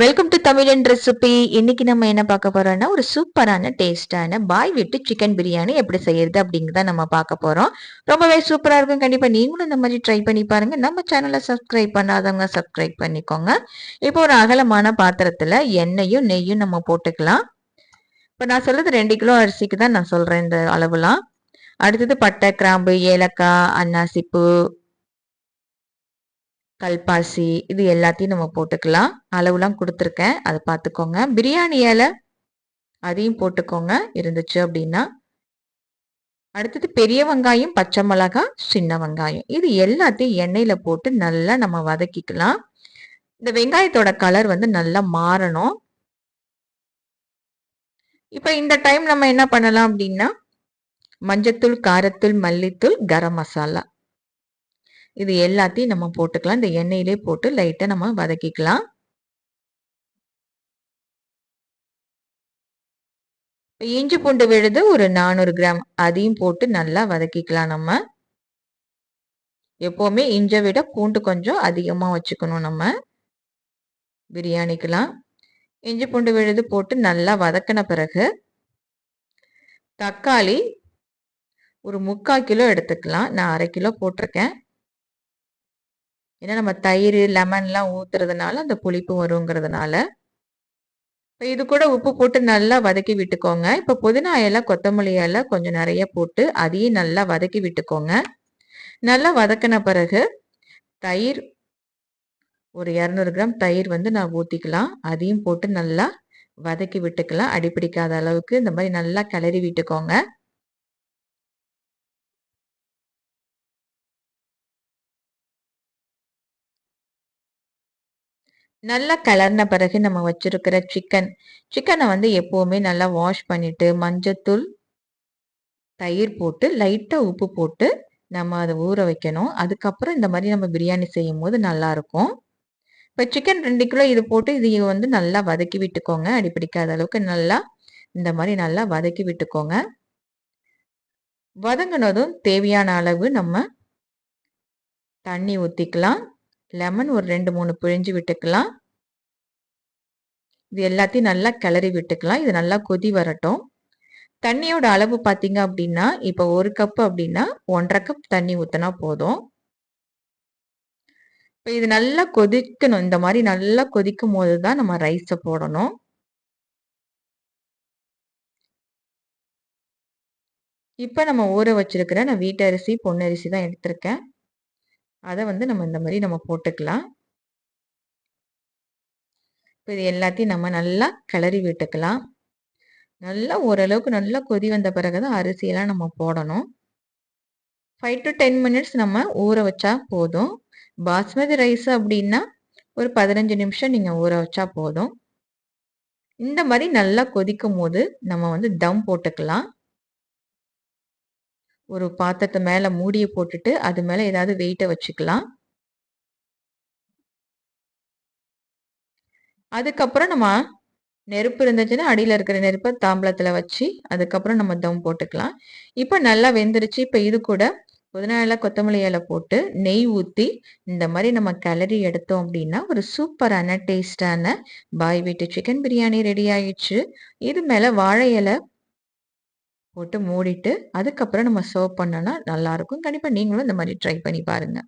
Welcome to தமிழன் recipe இன்னைக்கு நம்ம என்ன பார்க்க போறோம்னா ஒரு சூப்பரான டேஸ்டான பாய் விட்டு சிக்கன் பிரியாணி எப்படி செய்யறது அப்படிங்கிறத நம்ம பார்க்க போறோம். ரொம்பவே சூப்பரா இருக்கும். கண்டிப்பா நீங்களும் இந்த மாதிரி ட்ரை பண்ணி பாருங்க. நம்ம சேனலை சப்ஸ்கிரைப் பண்ணாதவங்க சப்ஸ்கிரைப் பண்ணிக்கோங்க. இப்போ ஒரு அகலமான பாத்திரத்துல எண்ணெயும் நெய்யும் நம்ம போட்டுக்கலாம். இப்போ நான் சொல்றது ரெண்டு கிலோ அரிசிக்கு தான் நான் சொல்றேன் இந்த அளவுலாம். அடுத்தது பட்டை கிராம்பு ஏலக்காய் அன்னாசிப்பூ கல்பாசி இது எல்லாத்தையும் நம்ம போட்டுக்கலாம். அளவுலாம் கொடுத்துருக்கேன். அதை பார்த்துக்கோங்க. பிரியாணி இலை அதையும் போட்டுக்கோங்க. இருந்துச்சு அப்படின்னா. அடுத்தது பெரிய வெங்காயம் பச்சை மிளகாய் சின்ன வெங்காயம். இது எல்லாத்தையும் எண்ணெயில் போட்டு நல்லா நம்ம வதக்கிக்கலாம். இந்த வெங்காயத்தோட கலர் வந்து நல்லா மாறணும். இப்போ இந்த டைம் நம்ம என்ன பண்ணலாம் அப்படின்னா மஞ்சத்தூள் காரத்தூள் மல்லித்தூள் கரம் மசாலா. இது எல்லாத்தையும் நம்ம போட்டுக்கலாம். இந்த எண்ணெயிலே போட்டு லைட்டா நம்ம வதக்கிக்கலாம். இஞ்சி பூண்டு விழுது ஒரு நானூறு கிராம். அதையும் போட்டு நல்லா வதக்கிக்கலாம் நம்ம. எப்போவுமே இஞ்சை விட பூண்டு கொஞ்சம் அதிகமாக வச்சுக்கணும் நம்ம. பிரியாணிக்கெல்லாம். இஞ்சி பூண்டு விழுது போட்டு நல்லா வதக்கின பிறகு தக்காளி ஒரு முக்கால் கிலோ எடுத்துக்கலாம். நான் அரை கிலோ போட்டிருக்கேன். ஏன்னா நம்ம தயிர் லெமன்லாம் ஊற்றுறதுனால அந்த புளிப்பு வருங்கிறதுனால. இப்போ இது கூட உப்பு போட்டு நல்லா வதக்கி விட்டுக்கோங்க. இப்போ புதினா இலை கொத்தமல்லி இலை கொஞ்சம் நிறைய போட்டு அதையும் நல்லா வதக்கி விட்டுக்கோங்க. நல்லா வதக்கின பிறகு தயிர் ஒரு இரநூறு கிராம் தயிர் வந்து நான் ஊற்றிக்கலாம் அதையும் போட்டு நல்லா வதக்கி விட்டுக்கலாம். அடிப்பிடிக்காத அளவுக்கு இந்த மாதிரி நல்லா கிளறி விட்டுக்கோங்க. நல்லா கலர்ன பிறகு நம்ம வச்சிருக்கிற சிக்கன் சிக்கனை வந்து எப்போவுமே நல்லா வாஷ் பண்ணிட்டு மஞ்சத்தூள் தயிர் போட்டு லைட்டாக உப்பு போட்டு நம்ம அதை ஊற வைக்கணும். அதுக்கப்புறம் இந்த மாதிரி நம்ம பிரியாணி செய்யும் போது நல்லா இருக்கும். இப்போ சிக்கன் ரெண்டு கிலோ இது போட்டு இது வந்து நல்லா வதக்கி விட்டுக்கோங்க. அடிப்பிடிக்காத அளவுக்கு நல்லா இந்த மாதிரி நல்லா வதக்கி விட்டுக்கோங்க. வதங்கினதும் தேவையான அளவு நம்ம தண்ணி ஊற்றிக்கலாம் லெமன் ஒரு ரெண்டு மூணு பிழிஞ்சு விட்டுக்கலாம். இது எல்லாத்தையும் நல்லா கிளறி விட்டுக்கலாம். இது நல்லா கொதி வரட்டும். தண்ணியோட அளவு பார்த்தீங்க அப்படின்னா இப்போ ஒரு கப் அப்படின்னா ஒன்றரை கப் தண்ணி ஊற்றினா போதும். இப்போ இது நல்லா கொதிக்கணும். இந்த மாதிரி நல்லா கொதிக்கும் போது தான் நம்ம ரைஸை போடணும். இப்போ நம்ம ஊற வச்சிருக்கிற நான் வீட்டரிசி பொன்னரிசி தான் எடுத்திருக்கேன். அதை வந்து நம்ம இந்த மாதிரி நம்ம போட்டுக்கலாம். இப்போ இது எல்லாத்தையும் நம்ம நல்லா கிளறி விட்டுக்கலாம். நல்லா ஓரளவுக்கு நல்லா கொதி வந்த பிறகு தான் அரிசியெல்லாம் நம்ம போடணும். ஃபைவ் டு டென் மினிட்ஸ் நம்ம ஊற வச்சா போதும். பாஸ்மதி ரைஸ் அப்படின்னா ஒரு பதினஞ்சு நிமிஷம் நீங்கள் ஊற வச்சா போதும். இந்த மாதிரி நல்லா கொதிக்கும் போது நம்ம வந்து தம் போட்டுக்கலாம். ஒரு பாத்திரத்தை மேலே மூடியை போட்டுட்டு அது மேலே ஏதாவது வெயிட்டை வச்சுக்கலாம். அதுக்கப்புறம் நம்ம நெருப்பு இருந்துச்சுன்னா அடியில் இருக்கிற நெருப்பை தாம்பளத்தில் வச்சு அதுக்கப்புறம் நம்ம தம் போட்டுக்கலாம். இப்போ நல்லா வெந்துருச்சு. இப்போ இது கூட புதினா கொத்தமல்லி இலை போட்டு நெய் ஊற்றி இந்த மாதிரி நம்ம கிளறி எடுத்தோம் அப்படின்னா ஒரு சூப்பரான டேஸ்டான பாய் வீட்டு சிக்கன் பிரியாணி ரெடி ஆயிடுச்சு. இது மேலே வாழை இலை போட்டு மூடிட்டு அதுக்கப்புறம் நம்ம சர்வ் பண்ணோன்னா நல்லாயிருக்கும். கண்டிப்பாக நீங்களும் இந்த மாதிரி ட்ரை பண்ணி பாருங்கள்